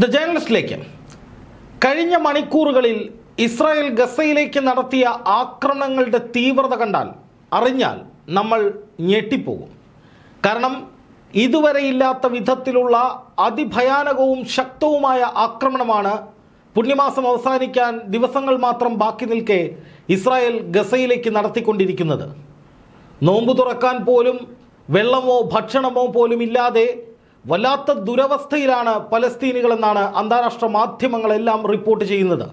The ജേണലിസ്റ്റിലേക്ക് കഴിഞ്ഞ മണിക്കൂറുകളിൽ Israel ഗസയിലേക്ക് നടത്തിയ ആക്രമണങ്ങളുടെ തീവ്രത കണ്ടാൽ അറിഞ്ഞാൽ നമ്മൾ ഞെട്ടിപ്പോകും. കാരണം ഇതുവരെ ഇല്ലാത്ത വിധത്തിലുള്ള അതിഭയാനകവും ശക്തവുമായ ആക്രമണമാണ് പുണ്യമാസം അവസാനിക്കാൻ ദിവസങ്ങൾ മാത്രം ബാക്കി നിൽക്കെ ഇസ്രായേൽ ഗസയിലേക്ക് നടത്തിക്കൊണ്ടിരിക്കുന്നത്. നോമ്പ് തുറക്കാൻ പോലും വെള്ളമോ ഭക്ഷണമോ പോലും ഇല്ലാതെ വല്ലാത്ത ദുരവസ്ഥയിലാണ് പലസ്തീനികളെന്നാണ് അന്താരാഷ്ട്ര മാധ്യമങ്ങളെല്ലാം റിപ്പോർട്ട് ചെയ്യുന്നത്.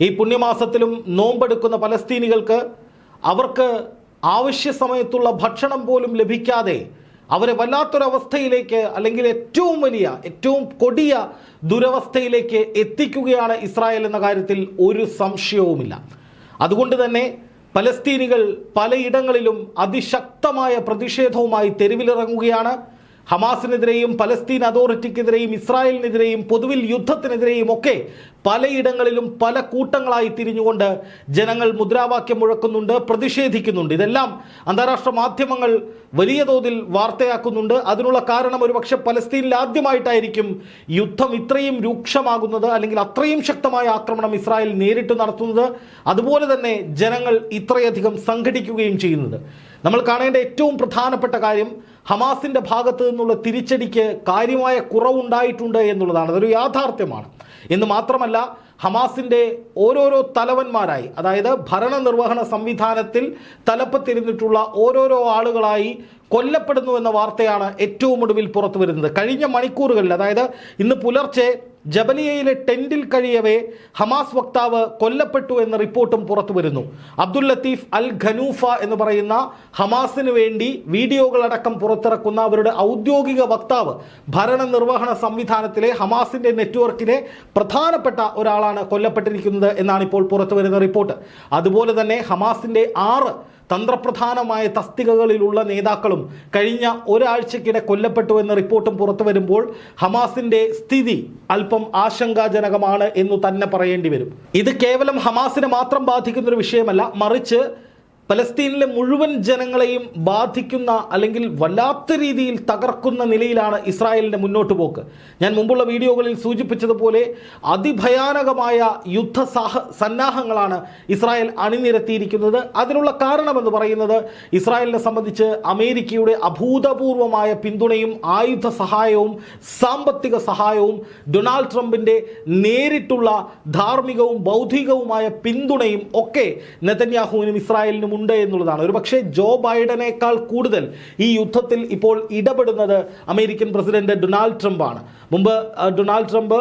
ഈ പുണ്യമാസത്തിലും നോമ്പെടുക്കുന്ന പലസ്തീനികൾക്ക് അവർക്ക് ആവശ്യ സമയത്തുള്ള ഭക്ഷണം പോലും ലഭിക്കാതെ അവരെ വല്ലാത്തൊരവസ്ഥയിലേക്ക് അല്ലെങ്കിൽ ഏറ്റവും വലിയ ഏറ്റവും കൊടിയ ദുരവസ്ഥയിലേക്ക് എത്തിക്കുകയാണ് ഇസ്രായേൽ എന്ന കാര്യത്തിൽ ഒരു സംശയവുമില്ല. അതുകൊണ്ട് തന്നെ പലസ്തീനികൾ പലയിടങ്ങളിലും അതിശക്തമായ പ്രതിഷേധവുമായി തെരുവിലിറങ്ങുകയാണ്. ഹമാസിനെതിരെയും പലസ്തീൻ അതോറിറ്റിക്കെതിരെയും ഇസ്രായേലിനെതിരെയും പൊതുവിൽ യുദ്ധത്തിനെതിരെയും ഒക്കെ പലയിടങ്ങളിലും പല കൂട്ടങ്ങളായി തിരിഞ്ഞുകൊണ്ട് ജനങ്ങൾ മുദ്രാവാക്യം മുഴക്കുന്നുണ്ട് പ്രതിഷേധിക്കുന്നുണ്ട്. ഇതെല്ലാം അന്താരാഷ്ട്ര മാധ്യമങ്ങൾ വലിയ തോതിൽ വാർത്തയാക്കുന്നുണ്ട്. അതിനുള്ള കാരണം ഒരുപക്ഷെ പലസ്തീനിൽ ആദ്യമായിട്ടായിരിക്കും യുദ്ധം ഇത്രയും രൂക്ഷമാകുന്നത് അല്ലെങ്കിൽ അത്രയും ശക്തമായ ആക്രമണം ഇസ്രായേൽ നേരിട്ട് നടത്തുന്നത്. അതുപോലെ തന്നെ ജനങ്ങൾ ഇത്രയധികം സംഘടിക്കുകയും ചെയ്യുന്നത്. നമ്മൾ കാണേണ്ട ഏറ്റവും പ്രധാനപ്പെട്ട കാര്യം ഹമാസിന്റെ ഭാഗത്ത് നിന്നുള്ള തിരിച്ചടിക്ക് കാര്യമായ കുറവുണ്ടായിട്ടുണ്ട് എന്നുള്ളതാണ്. അതൊരു യാഥാർത്ഥ്യമാണ്. എന്ന് മാത്രമല്ല ഹമാസിന്റെ ഓരോരോ തലവന്മാരായി അതായത് ഭരണനിർവഹണ സംവിധാനത്തിൽ തലപ്പത്തിരുന്നിട്ടുള്ള ഓരോരോ ആളുകളായി കൊല്ലപ്പെടുന്നു എന്ന വാർത്തയാണ് ഏറ്റവും ഒടുവിൽ പുറത്തു വരുന്നത് കഴിഞ്ഞ മണിക്കൂറുകളിൽ അതായത് ഇന്ന് പുലർച്ചെ ജബലിയയിലെ ടെന്റിൽ കഴിയവേ ഹമാസ് വക്താവ് കൊല്ലപ്പെട്ടു എന്ന റിപ്പോർട്ടും പുറത്തു വരുന്നു. അബ്ദുൽ ലത്തീഫ് അൽ ഖനൂഫ എന്ന് പറയുന്ന ഹമാസിന് വേണ്ടി വീഡിയോകളടക്കം പുറത്തിറക്കുന്ന അവരുടെ ഔദ്യോഗിക വക്താവ് ഭരണ നിർവഹണ സംവിധാനത്തിലെ ഹമാസിന്റെ നെറ്റ്വർക്കിലെ പ്രധാനപ്പെട്ട ഒരാളാണ് കൊല്ലപ്പെട്ടിരിക്കുന്നത് എന്നാണ് ഇപ്പോൾ പുറത്തു വരുന്ന റിപ്പോർട്ട്. അതുപോലെ തന്നെ ഹമാസിന്റെ ആറ് തന്ത്രപ്രധാനമായ തസ്തികകളിലുള്ള നേതാക്കളും കഴിഞ്ഞ ഒരാഴ്ചക്കിടെ കൊല്ലപ്പെട്ടു എന്ന റിപ്പോർട്ടും പുറത്തു വരുമ്പോൾ ഹമാസിന്റെ സ്ഥിതി അല്പം ആശങ്കാജനകമാണ് എന്നു തന്നെ പറയേണ്ടി വരും. ഇത് കേവലം ഹമാസിനെ മാത്രം ബാധിക്കുന്ന ഒരു വിഷയമല്ല മറിച്ച് പലസ്തീനിലെ മുഴുവൻ ജനങ്ങളെയും ബാധിക്കുന്ന അല്ലെങ്കിൽ വല്ലാത്ത രീതിയിൽ തകർക്കുന്ന നിലയിലാണ് ഇസ്രായേലിന്റെ മുന്നോട്ട് പോക്ക്. ഞാൻ മുമ്പുള്ള വീഡിയോകളിൽ സൂചിപ്പിച്ചതുപോലെ അതിഭയാനകമായ യുദ്ധ സാഹ സന്നാഹങ്ങളാണ് ഇസ്രായേൽ അണിനിരത്തിയിരിക്കുന്നത്. അതിനുള്ള കാരണമെന്ന് പറയുന്നത് ഇസ്രായേലിനെ സംബന്ധിച്ച് അമേരിക്കയുടെ അഭൂതപൂർവമായ പിന്തുണയും ആയുധ സഹായവും സാമ്പത്തിക സഹായവും ഡൊണാൾഡ് ട്രംപിന്റെ നേരിട്ടുള്ള ധാർമ്മികവും ബൗദ്ധികവുമായ പിന്തുണയും ഒക്കെ നെതന്യാഹുവിനും ഇസ്രായേലിനും ഉണ്ട് എന്നുള്ളതാണ്. ഒരു പക്ഷേ ജോ ബൈഡനേക്കാൾ കൂടുതൽ ഈ യുദ്ധത്തിൽ ഇപ്പോൾ ഇടപെടുന്നത് അമേരിക്കൻ പ്രസിഡന്റ് ഡൊണാൾഡ് ട്രംപാണ്. മുമ്പ് ഡൊണാൾഡ് ട്രംപ്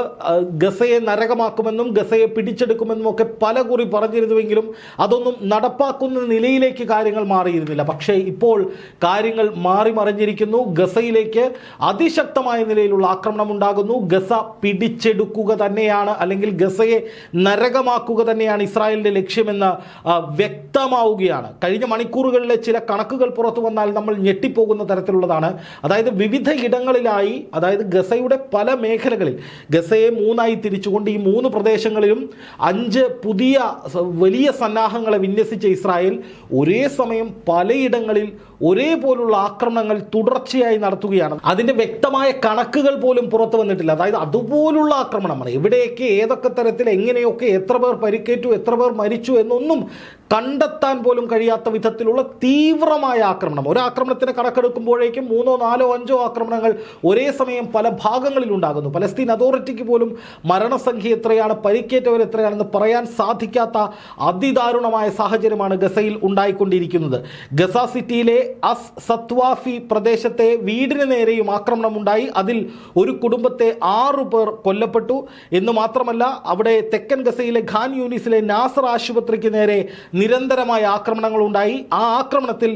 ഗസയെ നരകമാക്കുമെന്നും ഗസയെ പിടിച്ചെടുക്കുമെന്നും ഒക്കെ പല കുറി പറഞ്ഞിരുന്നുവെങ്കിലും അതൊന്നും നടപ്പാക്കുന്ന നിലയിലേക്ക് കാര്യങ്ങൾ മാറിയിരുന്നില്ല. പക്ഷേ ഇപ്പോൾ കാര്യങ്ങൾ മാറി മറിഞ്ഞിരിക്കുന്നു. ഗസയിലേക്ക് അതിശക്തമായ നിലയിലുള്ള ആക്രമണം ഉണ്ടാകുന്നു. ഗസ പിടിച്ചെടുക്കുക തന്നെയാണ് അല്ലെങ്കിൽ ഗസയെ നരകമാക്കുക തന്നെയാണ് ഇസ്രായേലിന്റെ ലക്ഷ്യമെന്ന് ആ, വ്യക്തമാവുകയാണ് കഴിഞ്ഞ മണിക്കൂറുകളിലെ ചില കണക്കുകൾ പുറത്തു വന്നാൽ നമ്മൾ ഞെട്ടിപ്പോകുന്ന തരത്തിലുള്ളതാണ്. അതായത് വിവിധ ഇടങ്ങളിലായി അതായത് ഗസയുടെ പല മേഖലകളിൽ ഗസയെ മൂന്നായി തിരിച്ചുകൊണ്ട് ഈ മൂന്ന് പ്രദേശങ്ങളിലും അഞ്ച് പുതിയ വലിയ സന്നാഹങ്ങളെ വിന്യസിച്ച ഇസ്രായേൽ ഒരേ സമയം പലയിടങ്ങളിൽ ഒരേപോലുള്ള ആക്രമണങ്ങൾ തുടർച്ചയായി നടത്തുകയാണ്. അതിന്റെ വ്യക്തമായ കണക്കുകൾ പോലും പുറത്തു വന്നിട്ടില്ല. അതായത് അതുപോലുള്ള ആക്രമണമാണ്. എവിടെയൊക്കെ ഏതൊക്കെ തരത്തിൽ എങ്ങനെയൊക്കെ എത്ര പേർ പരിക്കേറ്റു എത്ര പേർ മരിച്ചു എന്നൊന്നും കണ്ടെത്താൻ പോലും കഴിയാത്ത വിധത്തിലുള്ള തീവ്രമായ ആക്രമണം. ഒരു ആക്രമണത്തിന് കണക്കെടുക്കുമ്പോഴേക്കും മൂന്നോ നാലോ അഞ്ചോ ആക്രമണങ്ങൾ ഒരേ സമയം പല ഭാഗങ്ങളിൽ ഉണ്ടാകുന്നു. പലസ്തീൻ അതോറിറ്റിക്ക് പോലും മരണസംഖ്യ എത്രയാണ് പരിക്കേറ്റവർ എത്രയാണെന്ന് പറയാൻ സാധിക്കാത്ത അതിദാരുണമായ സാഹചര്യമാണ് ഗസയിൽ ഉണ്ടായിക്കൊണ്ടിരിക്കുന്നത്. ഗസ സിറ്റിയിലെ അസ് സത്വാഫി പ്രദേശത്തെ വീടിന് നേരെയും ആക്രമണം ഉണ്ടായി. അതിൽ ഒരു കുടുംബത്തെ ആറു പേർ കൊല്ലപ്പെട്ടു. എന്ന് മാത്രമല്ല അവിടെ തെക്കൻ ഗസയിലെ ഖാൻ യൂനിസിലെ നാസർ ആശുപത്രിക്ക് നേരെ നിരന്തരമായ ആക്രമണങ്ങൾ ഉണ്ടായി ആ ആക്രമണത്തിൽ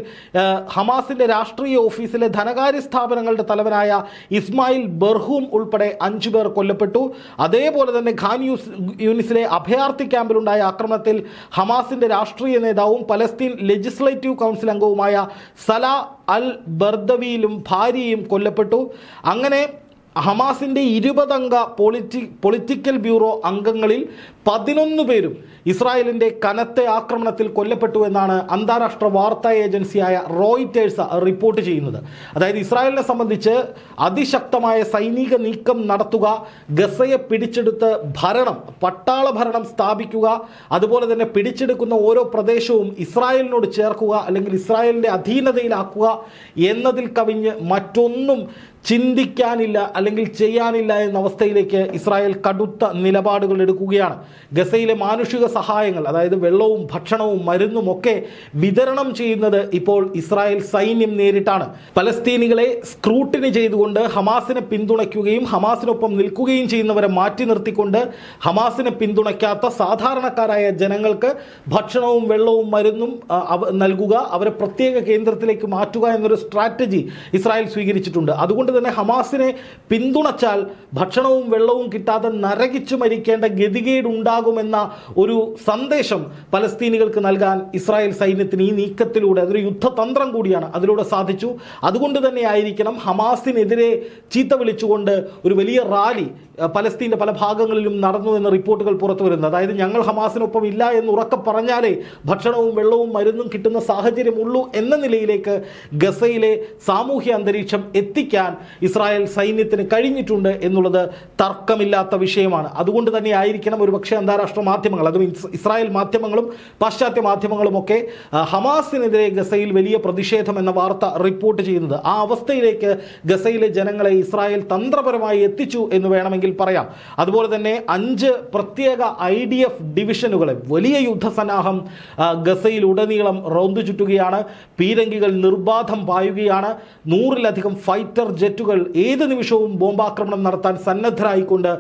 ഹമാസിന്റെ രാഷ്ട്രീയ ഓഫീസിലെ ധനകാര്യ സ്ഥാപനങ്ങളുടെ തലവനായ ഇസ്മായിൽ ബർഹൂം ഉൾപ്പെടെ അഞ്ചു പേർ കൊല്ലപ്പെട്ടു. അതേപോലെ തന്നെ ഖാൻ യൂസ് യൂണിസിലെ അഭയാർത്ഥി ക്യാമ്പിലുണ്ടായ ആക്രമണത്തിൽ ഹമാസിന്റെ രാഷ്ട്രീയ നേതാവും പലസ്തീൻ ലെജിസ്ലേറ്റീവ് കൗൺസിൽ അംഗവുമായ സല അൽ ബർദവിയിലും ഭാര്യയും കൊല്ലപ്പെട്ടു. അങ്ങനെ ഹമാസിന്റെ ഇരുപതംഗ പൊളിറ്റി പൊളിറ്റിക്കൽ ബ്യൂറോ അംഗങ്ങളിൽ പതിനൊന്ന് പേരും ഇസ്രായേലിന്റെ കനത്ത ആക്രമണത്തിൽ കൊല്ലപ്പെട്ടു എന്നാണ് അന്താരാഷ്ട്ര വാർത്താ ഏജൻസിയായ റോയിറ്റേഴ്സ് റിപ്പോർട്ട് ചെയ്യുന്നത്. അതായത് ഇസ്രായേലിനെ സംബന്ധിച്ച് അതിശക്തമായ സൈനിക നീക്കം നടത്തുക ഗസയെ പിടിച്ചെടുത്ത് ഭരണം പട്ടാള ഭരണം സ്ഥാപിക്കുക അതുപോലെ തന്നെ പിടിച്ചെടുക്കുന്ന ഓരോ പ്രദേശവും ഇസ്രായേലിനോട് ചേർക്കുക അല്ലെങ്കിൽ ഇസ്രായേലിന്റെ അധീനതയിലാക്കുക എന്നതിൽ കവിഞ്ഞ് മറ്റൊന്നും ചിന്തിക്കാനില്ല അല്ലെങ്കിൽ ചെയ്യാനില്ല എന്ന അവസ്ഥയിലേക്ക് ഇസ്രായേൽ കടുത്ത നിലപാടുകൾ എടുക്കുകയാണ്. ഗസയിലെ മാനുഷിക സഹായങ്ങൾ അതായത് വെള്ളവും ഭക്ഷണവും മരുന്നും ഒക്കെ വിതരണം ചെയ്യുന്നത് ഇപ്പോൾ ഇസ്രായേൽ സൈന്യം നേരിട്ടാണ്. പലസ്തീനികളെ സ്ക്രൂട്ടിനി ചെയ്തുകൊണ്ട് ഹമാസിനെ പിന്തുണയ്ക്കുകയും ഹമാസിനൊപ്പം നിൽക്കുകയും ചെയ്യുന്നവരെ മാറ്റി നിർത്തിക്കൊണ്ട് ഹമാസിനെ പിന്തുണയ്ക്കാത്ത സാധാരണക്കാരായ ജനങ്ങൾക്ക് ഭക്ഷണവും വെള്ളവും മരുന്നും നൽകുക അവരെ പ്രത്യേക കേന്ദ്രത്തിലേക്ക് മാറ്റുക എന്നൊരു സ്ട്രാറ്റജി ഇസ്രായേൽ സ്വീകരിച്ചിട്ടുണ്ട്. അതുകൊണ്ട് തന്നെ ഹമാസിനെ പിന്തുണച്ചാൽ ഭക്ഷണവും വെള്ളവും കിട്ടാതെ നരകിച്ചു മരിക്കേണ്ട ഗതികേട് ഉണ്ടാകുമെന്ന ഒരു സന്ദേശം പലസ്തീനികൾക്ക് നൽകാൻ ഇസ്രായേൽ സൈന്യത്തിന് ഈ നീക്കത്തിലൂടെ അതൊരു യുദ്ധതന്ത്രം കൂടിയാണ്. അതിലൂടെ സാധിച്ചു. അതുകൊണ്ട് തന്നെ ആയിരിക്കണം ഹമാസിനെതിരെ ചീത്ത വിളിച്ചുകൊണ്ട് ഒരു വലിയ റാലി പലസ്തീന്റെ പല ഭാഗങ്ങളിലും നടന്നു എന്ന റിപ്പോർട്ടുകൾ പുറത്തു വരുന്നത്. അതായത് ഞങ്ങൾ ഹമാസിനൊപ്പം ഇല്ല എന്ന് ഉറക്കെ പറഞ്ഞാലേ ഭക്ഷണവും വെള്ളവും മരുന്നും കിട്ടുന്ന സാഹചര്യമുള്ളൂ എന്ന നിലയിലേക്ക് ഗസയിലെ സാമൂഹ്യ അന്തരീക്ഷം എത്തിക്കാൻ ഇസ്രായേൽ സൈന്യത്തിന് കഴിഞ്ഞിട്ടുണ്ട് എന്നുള്ളത് തർക്കമില്ലാത്ത വിഷയമാണ്. അതുകൊണ്ട് തന്നെ ആയിരിക്കണം ഒരുപക്ഷെ അന്താരാഷ്ട്ര മാധ്യമങ്ങൾ അതും ഇസ് ഇസ്രായേൽ മാധ്യമങ്ങളും പാശ്ചാത്യ മാധ്യമങ്ങളുമൊക്കെ ഹമാസിനെതിരെ ഗസയിൽ വലിയ പ്രതിഷേധം എന്ന വാർത്ത റിപ്പോർട്ട് ചെയ്യുന്നത്. ആ അവസ്ഥയിലേക്ക് ഗസയിലെ ജനങ്ങളെ ഇസ്രായേൽ തന്ത്രപരമായി എത്തിച്ചു എന്ന് വേണമെങ്കിൽ പറയാം. അതുപോലെ തന്നെ അഞ്ച് പ്രത്യേക ഐ ഡി എഫ് ഡിവിഷനുകളെ വലിയ യുദ്ധസന്നാഹം ഗസയിൽ ഉടനീളം റൗന്തു ചുറ്റുകയാണ് പീരങ്കികൾ നിർബാധം പായുകയാണ് നൂറിലധികം ഫൈറ്റർ ജെറ്റുകൾ ഏത് നിമിഷവും ബോംബാക്രമണം നടത്താൻ സന്നദ്ധരായിക്കൊണ്ട്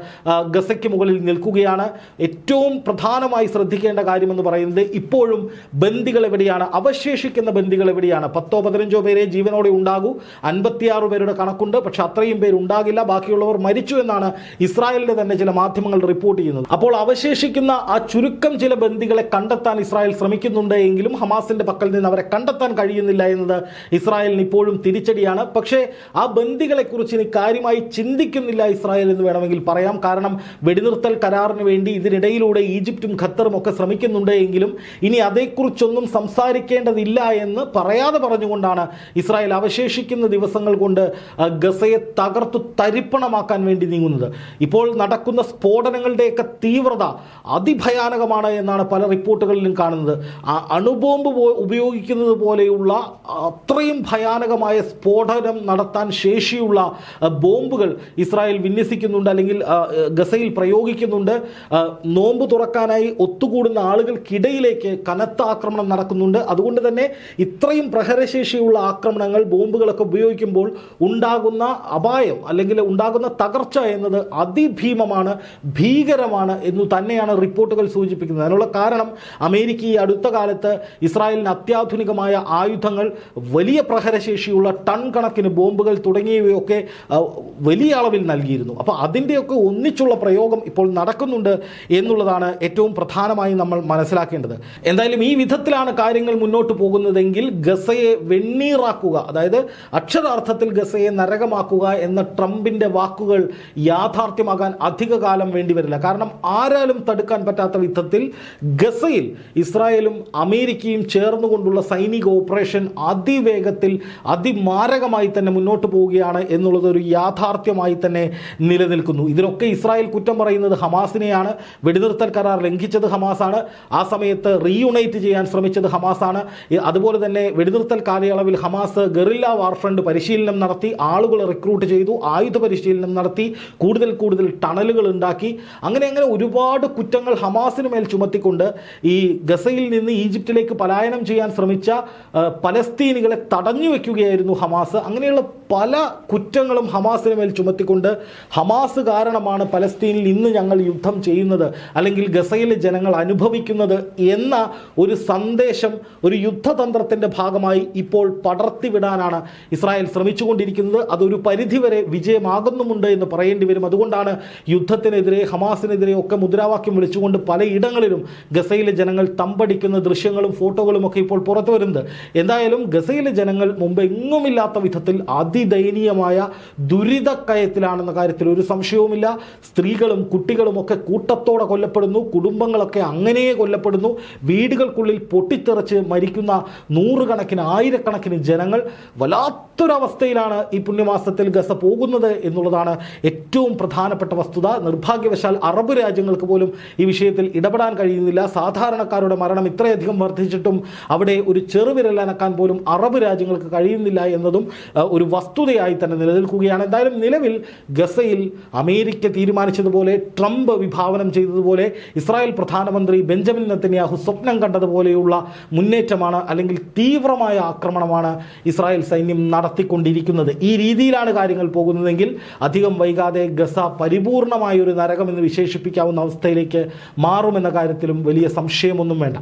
ഗസയ്ക്ക് മുകളിൽ നിൽക്കുകയാണ്. ഏറ്റവും പ്രധാനമായി ശ്രദ്ധിക്കേണ്ട കാര്യമെന്ന് പറയുന്നത് ഇപ്പോഴും ബന്ദികൾ എവിടെയാണ് അവശേഷിക്കുന്ന ബന്ദികൾ എവിടെയാണ് പത്തോ പതിനഞ്ചോ പേരെ ജീവനോടെ ഉണ്ടാകൂ. അൻപത്തിയാറ് പേരുടെ കണക്കുണ്ട്. പക്ഷെ അത്രയും പേര് ഉണ്ടാകില്ല. ബാക്കിയുള്ളവർ മരിച്ചു എന്നാണ് ഇസ്രായേലിന്റെ തന്നെ ചില മാധ്യമങ്ങൾ റിപ്പോർട്ട് ചെയ്യുന്നത്. അപ്പോൾ അവശേഷിക്കുന്ന ആ ചുരുക്കം ചില ബന്ദികളെ കണ്ടെത്താൻ ഇസ്രായേൽ ശ്രമിക്കുന്നുണ്ട് എങ്കിലും ഹമാസിന്റെ പക്കൽ നിന്ന് അവരെ കണ്ടെത്താൻ കഴിയുന്നില്ല എന്നത് ഇസ്രായേലിന് ഇപ്പോഴും തിരിച്ചടിയാണ്. പക്ഷേ ആ കുറിച്ച് ഇനി കാര്യമായി ചിന്തിക്കുന്നില്ല ഇസ്രായേൽ എന്ന് വേണമെങ്കിൽ പറയാം. കാരണം വെടിനിർത്തൽ കരാറിന് വേണ്ടി ഇതിനിടയിലൂടെ ഈജിപ്തും ഖത്തറും ഒക്കെ ശ്രമിക്കുന്നുണ്ട് എങ്കിലും ഇനി അതേക്കുറിച്ചൊന്നും സംസാരിക്കേണ്ടതില്ല എന്ന് പറയാതെ പറഞ്ഞുകൊണ്ടാണ് ഇസ്രായേൽ അവശേഷിക്കുന്ന ദിവസങ്ങൾ കൊണ്ട് ഗസയെ തകർത്തു തരിപ്പണമാക്കാൻ വേണ്ടി നീങ്ങുന്നത്. ഇപ്പോൾ നടക്കുന്ന സ്ഫോടനങ്ങളുടെയൊക്കെ തീവ്രത അതിഭയാനകമാണ് എന്നാണ് പല റിപ്പോർട്ടുകളിലും കാണുന്നത്. അണുബോംബ് ഉപയോഗിക്കുന്നത് പോലെയുള്ള അത്രയും ഭയാനകമായ സ്ഫോടനം നടത്താൻ ശേഷിയുള്ള ബോംബുകൾ ഇസ്രായേൽ വിന്യസിക്കുന്നുണ്ട് അല്ലെങ്കിൽ ഗസയിൽ പ്രയോഗിക്കുന്നുണ്ട്. നോമ്പ് തുറക്കാനായി ഒത്തുകൂടുന്ന ആളുകൾക്കിടയിലേക്ക് കനത്ത ആക്രമണം നടക്കുന്നുണ്ട്. അതുകൊണ്ട് തന്നെ ഇത്രയും പ്രഹരശേഷിയുള്ള ആക്രമണങ്ങൾ ബോംബുകളൊക്കെ ഉപയോഗിക്കുമ്പോൾ ഉണ്ടാകുന്ന അപായം അല്ലെങ്കിൽ ഉണ്ടാകുന്ന തകർച്ച എന്നത് അതിഭീമമാണ് ഭീകരമാണ് എന്നു തന്നെയാണ് റിപ്പോർട്ടുകൾ സൂചിപ്പിക്കുന്നത്. അതിനുള്ള കാരണം അമേരിക്ക ഈ അടുത്ത കാലത്ത് ഇസ്രായേലിന് അത്യാധുനികമായ ആയുധങ്ങൾ വലിയ പ്രഹരശേഷിയുള്ള ടൺ കണക്കിന് ബോംബുകൾ തുടങ്ങിയവയൊക്കെ വലിയ അളവിൽ നൽകിയിരുന്നു. അപ്പോൾ അതിന്റെയൊക്കെ ഒന്നിച്ചുള്ള പ്രയോഗം ഇപ്പോൾ നടക്കുന്നുണ്ട് എന്നുള്ളതാണ് ഏറ്റവും പ്രധാനമായി നമ്മൾ മനസ്സിലാക്കേണ്ടത്. എന്തായാലും ഈ വിധത്തിലാണ് കാര്യങ്ങൾ മുന്നോട്ട് പോകുന്നതെങ്കിൽ ഗസയെ വെണ്ണീറാക്കുക അതായത് അക്ഷരാർത്ഥത്തിൽ ഗസയെ നരകമാക്കുക എന്ന ട്രംപിന്റെ വാക്കുകൾ യാഥാർത്ഥ്യമാകാൻ അധിക കാലം വേണ്ടി വരില്ല. കാരണം ആരാലും തടുക്കാൻ പറ്റാത്ത വിധത്തിൽ ഗസയിൽ ഇസ്രായേലും അമേരിക്കയും ചേർന്നുകൊണ്ടുള്ള സൈനിക ഓപ്പറേഷൻ അതിവേഗത്തിൽ അതിമാരകമായി തന്നെ മുന്നോട്ട് പോവുകയാണ് എന്നുള്ളത് ഒരു യാഥാർത്ഥ്യമായി തന്നെ നിലനിൽക്കുന്നു. ഇതിനൊക്കെ ഇസ്രായേൽ കുറ്റം പറയുന്നത് ഹമാസിനെയാണ്. വെടിനിർത്തൽ കരാർ ലംഘിച്ചത് ഹമാസാണ്. ആ സമയത്ത് റീയുണൈറ്റ് ചെയ്യാൻ ശ്രമിച്ചത് ഹമാസാണ്. അതുപോലെ തന്നെ വെടിനിർത്തൽ കാലയളവിൽ ഹമാസ് ഗറില്ല വാർഫ്രണ്ട് പരിശീലനം നടത്തി ആളുകൾ റിക്രൂട്ട് ചെയ്തു ആയുധ പരിശീലനം നടത്തി കൂടുതൽ കൂടുതൽ ടണലുകൾ ഉണ്ടാക്കി. അങ്ങനെ അങ്ങനെ ഒരുപാട് കുറ്റങ്ങൾ ഹമാസിന് മേൽ ചുമത്തിക്കൊണ്ട് ഈ ഗസയിൽ നിന്ന് ഈജിപ്തിലേക്ക് പലായനം ചെയ്യാൻ ശ്രമിച്ച പലസ്തീനികളെ തടഞ്ഞു വയ്ക്കുകയായിരുന്നു ഹമാസ്. അങ്ങനെയുള്ള പല കുറ്റങ്ങളും ഹമാസിന് മേൽ ചുമത്തിക്കൊണ്ട് ഹമാസ് കാരണമാണ് പലസ്തീനിൽ ഇന്ന് ഞങ്ങൾ യുദ്ധം ചെയ്യുന്നത് അല്ലെങ്കിൽ ഗസയിലെ ജനങ്ങൾ അനുഭവിക്കുന്നത് എന്ന ഒരു സന്ദേശം ഒരു യുദ്ധതന്ത്രത്തിന്റെ ഭാഗമായി ഇപ്പോൾ പടർത്തിവിടാനാണ് ഇസ്രായേൽ ശ്രമിച്ചുകൊണ്ടിരിക്കുന്നത്. അതൊരു പരിധിവരെ വിജയമാകുന്നുമുണ്ട് എന്ന് പറയേണ്ടി വരും. അതുകൊണ്ടാണ് യുദ്ധത്തിനെതിരെ ഹമാസിനെതിരെ ഒക്കെ മുദ്രാവാക്യം വിളിച്ചുകൊണ്ട് പലയിടങ്ങളിലും ഗസയിലെ ജനങ്ങൾ തമ്പടിക്കുന്ന ദൃശ്യങ്ങളും ഫോട്ടോകളും ഒക്കെ ഇപ്പോൾ പുറത്തു വരുന്നത് എന്തായാലും ഗസയിലെ ജനങ്ങൾ മുമ്പ് എങ്ങുമില്ലാത്ത വിധത്തിൽ അതിദയനീയമായ ദുരിതക്കയത്തിലാണെന്ന കാര്യത്തിൽ ഒരു സംശയവുമില്ല. സ്ത്രീകളും കുട്ടികളും ഒക്കെ കൂട്ടത്തോടെ കൊല്ലപ്പെടുന്നു. കുടുംബങ്ങളൊക്കെ അങ്ങനെ കൊല്ലപ്പെടുന്നു. വീടുകൾക്കുള്ളിൽ പൊട്ടിത്തെറിച്ച് മരിക്കുന്ന നൂറുകണക്കിന് ആയിരക്കണക്കിന് ജനങ്ങൾ വല്ലാത്തൊരവസ്ഥയിലാണ് ഈ പുണ്യമാസത്തിൽ ഗസ പോകുന്നത് എന്നുള്ളതാണ് ഏറ്റവും പ്രധാനപ്പെട്ട വസ്തുത. നിർഭാഗ്യവശാൽ അറബ് രാജ്യങ്ങൾക്ക് പോലും ഈ വിഷയത്തിൽ ഇടപെടാൻ കഴിയുന്നില്ല. സാധാരണക്കാരുടെ മരണം ഇത്രയധികം വർദ്ധിച്ചിട്ടും അവിടെ ഒരു ചെറുവിരലനക്കാൻ പോലും അറബ് രാജ്യങ്ങൾക്ക് കഴിയുന്നില്ല എന്നതും ഒരു ഒരു വസ്തുതയായി തന്നെ നിലനിൽക്കുകയാണ്. എന്തായാലും നിലവിൽ ഗസയിൽ അമേരിക്ക തീരുമാനിച്ചതുപോലെ ട്രംപ് വിഭാവനം ചെയ്തതുപോലെ ഇസ്രായേൽ പ്രധാനമന്ത്രി ബെഞ്ചമിൻ നെത്തന്യാഹു സ്വപ്നം കണ്ടതുപോലെയുള്ള മുന്നേറ്റമാണ് അല്ലെങ്കിൽ തീവ്രമായ ആക്രമണമാണ് ഇസ്രായേൽ സൈന്യം നടത്തിക്കൊണ്ടിരിക്കുന്നത്. ഈ രീതിയിലാണ് കാര്യങ്ങൾ പോകുന്നതെങ്കിൽ അധികം വൈകാതെ ഗസ പരിപൂർണമായ ഒരു നരകം എന്ന് വിശേഷിപ്പിക്കാവുന്ന അവസ്ഥയിലേക്ക് മാറുമെന്ന കാര്യത്തിലും വലിയ സംശയമൊന്നും വേണ്ട.